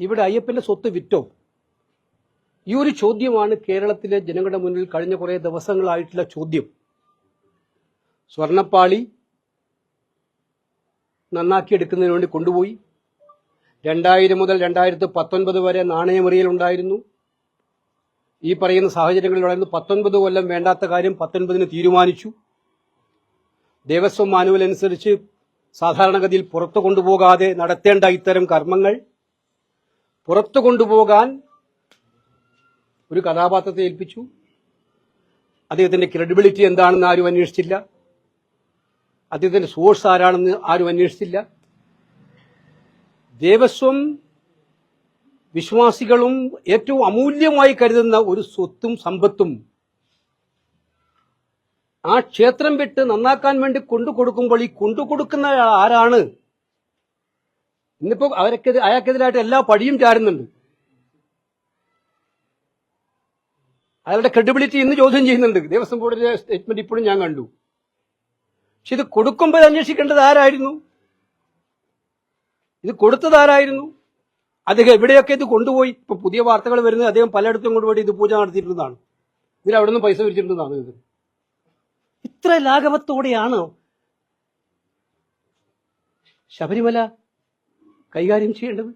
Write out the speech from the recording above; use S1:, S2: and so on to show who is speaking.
S1: ഇവിടെ അയ്യപ്പന്റെ സ്വത്ത് വിറ്റോ? ഈ ഒരു ചോദ്യമാണ് കേരളത്തിലെ ജനങ്ങളുടെ മുന്നിൽ കഴിഞ്ഞ കുറേ ദിവസങ്ങളായിട്ടുള്ള ചോദ്യം. സ്വർണപ്പാളി നന്നാക്കിയെടുക്കുന്നതിന് വേണ്ടി കൊണ്ടുപോയി. രണ്ടായിരം മുതൽ രണ്ടായിരത്തി പത്തൊൻപത് വരെ നാണയമെറിയൽ ഉണ്ടായിരുന്നു. ഈ പറയുന്ന സാഹചര്യങ്ങളിലുണ്ടായിരുന്നു പത്തൊൻപത് കൊല്ലം വേണ്ടാത്ത കാര്യം പത്തൊൻപതിന് തീരുമാനിച്ചു. ദേവസ്വം മാനുവൽ അനുസരിച്ച് സാധാരണഗതിയിൽ പുറത്തു കൊണ്ടുപോകാതെ നടത്തേണ്ട ഇത്തരം കർമ്മങ്ങൾ പുറത്തു കൊണ്ടുപോകാൻ ഒരു കഥാപാത്രത്തെ ഏൽപ്പിച്ചു. അദ്ദേഹത്തിന്റെ ക്രെഡിബിലിറ്റി എന്താണെന്ന് ആരും അന്വേഷിച്ചില്ല. അദ്ദേഹത്തിന്റെ സോഴ്സ് ആരാണെന്ന് ആരും അന്വേഷിച്ചില്ല. ദേവസ്വം വിശ്വാസികളും ഏറ്റവും അമൂല്യമായി കരുതുന്ന ഒരു സ്വത്തും സമ്പത്തും ആ ക്ഷേത്രം വിട്ട് നന്നാക്കാൻ വേണ്ടി കൊണ്ടു കൊടുക്കുമ്പോൾ ഈ കൊണ്ടു കൊടുക്കുന്ന ആരാണ്? ഇന്നിപ്പോ അവരൊക്കെ അയാൾക്കെതിരായിട്ട് എല്ലാ പടിയും ചാരുന്നുണ്ട് അയാളുടെ ക്രെഡിബിലിറ്റി ഇന്ന് ചോദ്യം ചെയ്യുന്നുണ്ട്. ദേവസ്വം ബോർഡിന്റെ സ്റ്റേറ്റ്മെന്റ് ഇപ്പോഴും ഞാൻ കണ്ടു. പക്ഷെ ഇത് കൊടുക്കുമ്പോൾ അന്വേഷിക്കേണ്ടത് ആരായിരുന്നു? ഇത് കൊടുത്തത് ആരായിരുന്നു? അദ്ദേഹം എവിടെയൊക്കെ ഇത് കൊണ്ടുപോയി? ഇപ്പൊ പുതിയ വാർത്തകൾ വരുന്നത് അദ്ദേഹം പലയിടത്തും കൊണ്ടുപോയി ഇത് പൂജ നടത്തിയിട്ടുള്ളതാണ്. ഇതിൽ അവിടെ നിന്ന് പൈസ പിരിച്ചിട്ടുള്ളതാണ് ഇത്. ഇത്ര ലാഘവത്തോടെയാണ്? ശബരിമല കൈകാര്യം ചെയ്യേണ്ടത്?